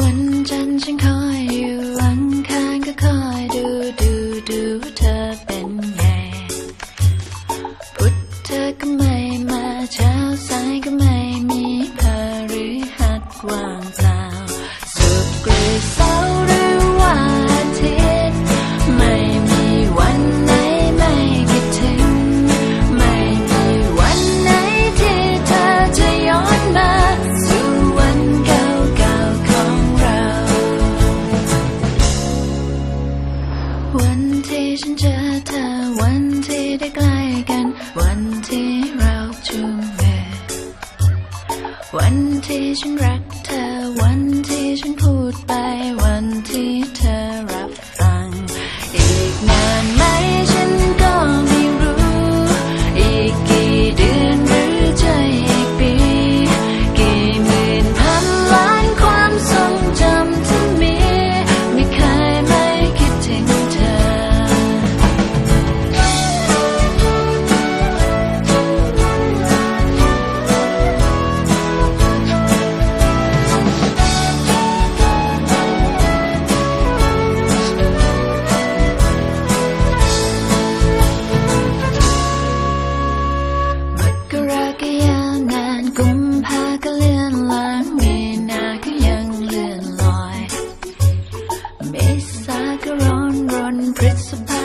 วันจันทร์ฉันคอยอยู่ ฉันเจอเธอวันที่ได้ใกล้กัน วันที่เราจูงมือวันที่ฉันรักเธอวันที่ฉันพูดไป กุมภาก็เลื่อนล้างเมนาก็ยังเลื่อนลอย เมษาก็ร้อนรนพฤษภา